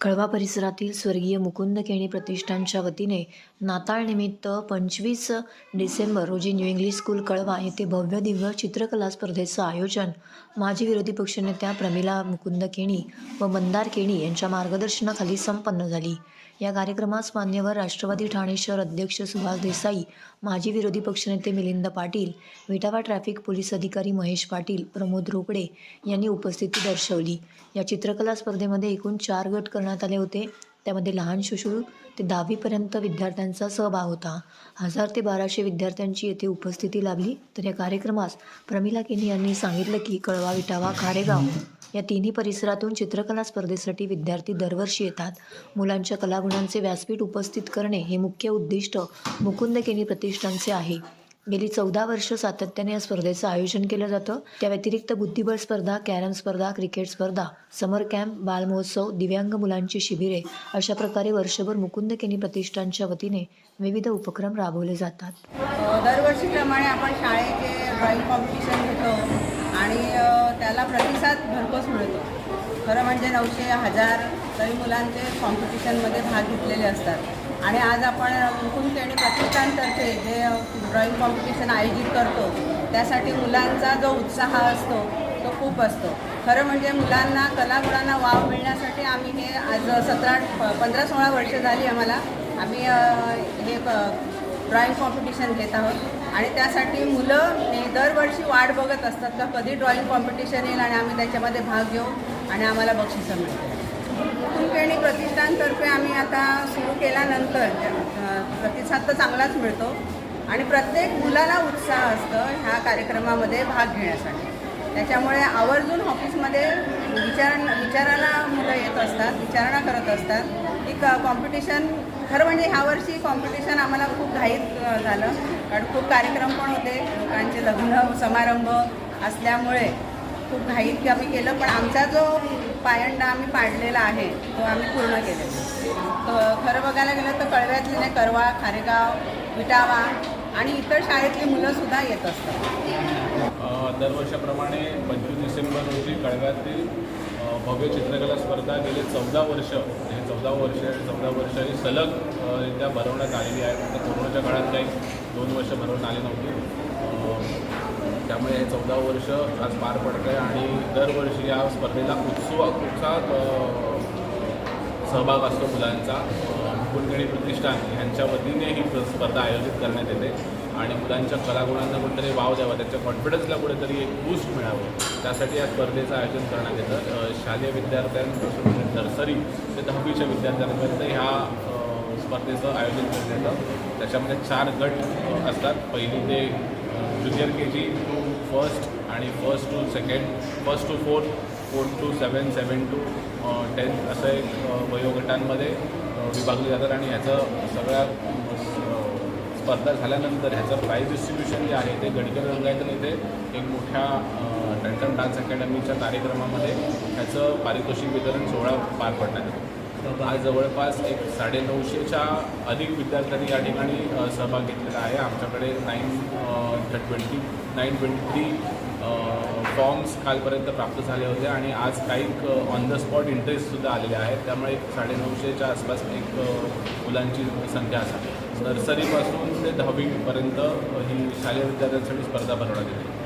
कळवा परिसरातील स्वर्गीय मुकुंद केणी प्रतिष्ठानच्या वतीने नाताळनिमित्त पंचवीस डिसेंबर रोजी न्यू इंग्लिश स्कूल कळवा येथे भव्य दिव्य चित्रकला स्पर्धेचं आयोजन माजी विरोधी पक्षनेत्या प्रमिला मुकुंद केणी व मंदार केणी यांच्या मार्गदर्शनाखाली संपन्न झाली. या कार्यक्रमास मान्यवर राष्ट्रवादी ठाणे शहर अध्यक्ष सुभाष देसाई माजी विरोधी पक्षनेते मिलिंद पाटील विटावा ट्रॅफिक पोलीस अधिकारी महेश पाटील प्रमोद रोकडे यांनी उपस्थिती दर्शवली. या चित्रकला स्पर्धेमध्ये एकूण चार गट करण्यात आले होते. त्यामध्ये लहान शिशु ते दहावीपर्यंत विद्यार्थ्यांचा सहभाग होता. हजार ते बाराशे विद्यार्थ्यांची येथे उपस्थिती लाभली. तर या कार्यक्रमास प्रमिला केनी यांनी सांगितलं की कळवा विटावा खारेगाव या तिन्ही परिसरातून चित्रकला स्पर्धेसाठी विद्यार्थी दरवर्षी येतात. मुलांच्या कलागुणांचे व्यासपीठ उपस्थित करणे हे मुख्य उद्दिष्ट मुकुंद केनी प्रतिष्ठानचे आहे. गेली चौदा वर्ष सातत्याने या स्पर्धेचं आयोजन केलं जातं. त्या व्यतिरिक्त बुद्धिबळ स्पर्धा कॅरम स्पर्धा क्रिकेट स्पर्धा समर कॅम्प बालमहोत्सव दिव्यांग मुलांची शिबिरे अशा प्रकारे वर्षभर मुकुंद केनी प्रतिष्ठानच्या वतीने विविध उपक्रम राबवले जातात. दरवर्षीप्रमाणे आपण शाळेचे ड्रॉईंग कॉम्पिटिशन घेतो आणि त्याला प्रतिसाद भरपूर मिळतो. खरं म्हणजे नऊशे हजार तरी मुलांचे कॉम्पिटिशनमध्ये भाग घेतलेले असतात. आणि आज आपण मुकुंद प्रतिष्ठानतर्फे जे ड्रॉईंग कॉम्पिटिशन आयोजित करतो त्यासाठी मुलांचा जो उत्साह असतो तो खूप असतो. खरं म्हणजे मुलांना कलागुणांना वाव मिळण्यासाठी आम्ही हे आज सतरा पंधरा सोळा वर्ष झाली आम्हाला. आम्ही हे ड्रॉईंग कॉम्पिटिशन घेत आहोत. आणि त्यासाठी मुलं दरवर्षी वाट बघत असतात का कधी ड्रॉईंग कॉम्पिटिशन येईल आणि आम्ही त्याच्यामध्ये भाग घेऊ आणि आम्हाला बक्षिसं मिळतील. कुलकर्णी प्रतिष्ठानतर्फे आम्ही आता सुरू केल्यानंतर प्रतिसाद तर चांगलाच मिळतो. आणि प्रत्येक मुलाला उत्साह असतं ह्या कार्यक्रमामध्ये भाग घेण्यासाठी. त्याच्यामुळे आवर्जून ऑफिसमध्ये विचार विचारायला मुलं येत असतात विचारणा करत असतात. की क कॉम्पिटिशन खरं म्हणजे ह्यावर्षी कॉम्पिटिशन आम्हाला खूप घाईत झालं. कारण खूप कार्यक्रम पण होते लोकांचे लग्न समारंभ असल्यामुळे खूप घाईत आम्ही केलं पण आमचा जो पायंडा आम्ही पाडलेला आहे तो आम्ही पूर्ण केलेला तर खरं बघायला गेलं तर कळव्यातले नाही करवा खारेगाव विटावा आणि इतर शाळेतली मुलंसुद्धा येत असतात. दरवर्षाप्रमाणे पंचवीस डिसेंबर रोजी कळव्यातील भव्य चित्रकला स्पर्धा गेले चौदा वर्ष हे चौदा वर्ष चौदा वर्ष ही सलग रित्या भरवण्यात आलेली आहे. फक्त कोरोनाच्या काळात काही दोन वर्ष भरवण्यात आली नव्हती. त्यामुळे हे चौदा वर्ष आज पार पडतं आहे आणि दरवर्षी या स्पर्धेला उत्सव उत्साह सहभाग असतो मुलांचा. कुलकर्णी प्रतिष्ठान यांच्या वतीने ही स्पर्धा आयोजित करण्यात येते आणि मुलांच्या कलागुणांना कुठेतरी वाव द्यावा त्यांच्या कॉन्फिडन्सला कुठेतरी एक बूस्ट मिळावं. त्यासाठी या स्पर्धेचं आयोजन करण्यात येतं. शालेय विद्यार्थ्यांपासून म्हणजे नर्सरी ते दहावीच्या विद्यार्थ्यांपर्यंत ह्या स्पर्धेचं आयोजन करण्यात येतं. त्याच्यामध्ये चार गट असतात. पहिली ते junior K G to first आणि first to second first to fourth fourth to seven seven to tenth असं एक वयोगटांमध्ये uh, विभागले जातात आणि ह्याचं सगळ्या uh, स्पर्धा झाल्यानंतर ह्याचं प्राईज डिस्ट्रीब्युशन जे आहे ते गडकर रंगायतन इथे एक मोठ्या अ, टंटन डान्स अकॅडमीच्या कार्यक्रमामध्ये ह्याचं पारितोषिक वितरण सोहळा पार पडण्यात येतो आज जवळपास एक साडेनऊशेच्या अधिक विद्यार्थ्यांनी या ठिकाणी सहभाग घेतलेला आहे. आमच्याकडे nine twenty nine twenty three forms कालपर्यंत प्राप्त झाले होते आणि आज काही ऑन द स्पॉट इंटरेस्टसुद्धा आलेले आहेत. त्यामुळे एक साडेनऊशेच्या आसपास एक मुलांची संख्या असावी नर्सरीपासून ते दहावीपर्यंत ही शालेय विद्यार्थ्यांसाठी स्पर्धा भरवण्यात येते.